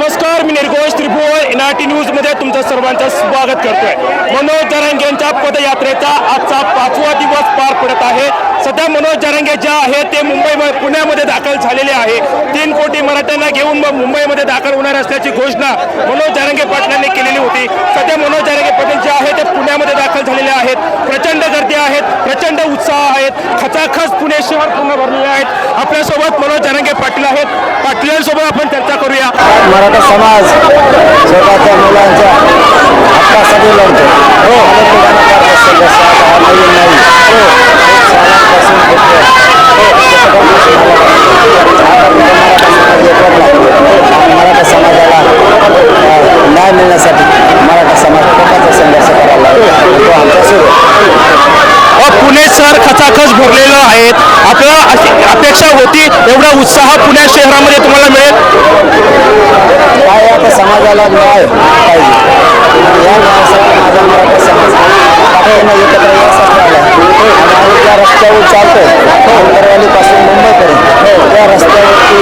नमस्कार मी निर्घोष त्रिभुवन एनआरटी न्यूजमध्ये तुमचं सर्वांचं स्वागत करतोय. मनोज जरांगे यांच्या पदयात्रेचा आजचा पाचवा दिवस पार पडत आहे. सध्या मनोज जरांगे जे आहे ते मुंबई पुण्यामध्ये दाखल झालेले आहे. तीन कोटी मराठ्यांना घेऊन मग मुंबईमध्ये दाखल होणार असल्याची घोषणा मनोज जरांगे पाटलांनी केलेली होती. सध्या मनोज जरांगे पाटील जे आहे ते पुण्यामध्ये दाखल झालेले आहेत. प्रचंड गर्दी आहेत प्रचंड उत्साह आहेत. खचाखच पुणे शहर पूर्ण भरलेले आहेत. आपल्यासोबत मनोज जरांगे पाटील आहेत. पाटलांसोबत आपण चर्चा करूया. मराठा समाज स्वतःच्या मुलांच्या हक्कासाठी लढतो. हो. मराठा समाजाला न्याय मिळण्यासाठी मराठा समाज प्रकारचा संघर्ष करायला तो आमच्यासोबत अ, पुणे शहर खचाखच भरलेलं आहे आपल्याला अशी अपेक्षा होती उत्साह पुणे शहरामध्ये तुम्हाला मिळेल. काय आता समाजाला न्याय पाहिजे? या न्यायासाठी माझा मराठा समाज पाठवणं एकत्र यासाठी आला आम्ही ज्या रस्त्यावर चालतो अंतरवालीपासून मुंबईपर्यंत. त्या रस्त्यावरती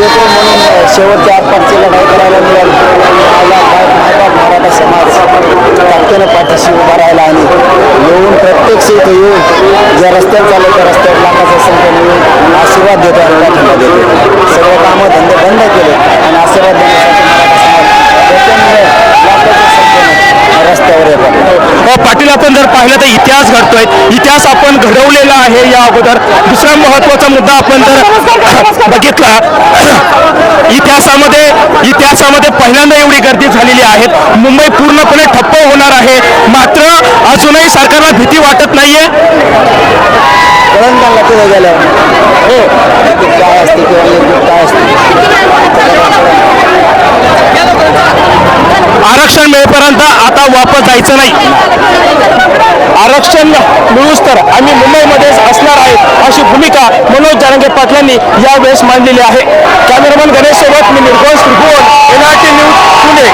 लेकरं म्हणून शेवटच्या आठपाठची लढाई करायला मिळाली. मला मराठा समाज ताकदीनं पाठीशी उभा राहिला आणि येऊन प्रत्यक्ष इथे येऊन ज्या रस्त्यावर चालू त्या रस्त्यावर लाखाचा संख्येने येऊन आशीर्वाद देतो आणि पाठिंबा देतो. सर्व कामं धंदे बंद केले आणि आशीर्वाद रस्त्यावर येतात अ, पाटील आपण जर पाहिलं तर इतिहास घडतोय. इतिहास आपण घडवलेला आहे या अगोदर. दुसरा महत्त्वाचा मुद्दा आपण जर बघितला इतिहासामध्ये इतिहासामध्ये पहिल्यांदा एवढी गर्दी झालेली आहे. मुंबई पूर्णपणे ठप्प होणार आहे. मात्र अजूनही सरकारला भीती वाटत नाहीये. कळण त्यांना तिथे गेल्यावर हो ते काय असते किंवा लेखक काय असते आरक्षण मिळेपर्यंत आता वापस जायचं नाही. आरक्षण मिळूच तर आम्ही मुंबईमध्येच असणार आहे अशी भूमिका मनोज जारंगे पाटलांनी यावेळेस मांडलेली आहे. कॅमेरामन गणेश सोबत मी निर्गोष त्रिभुवन एनआरटी न्यूज पुणे.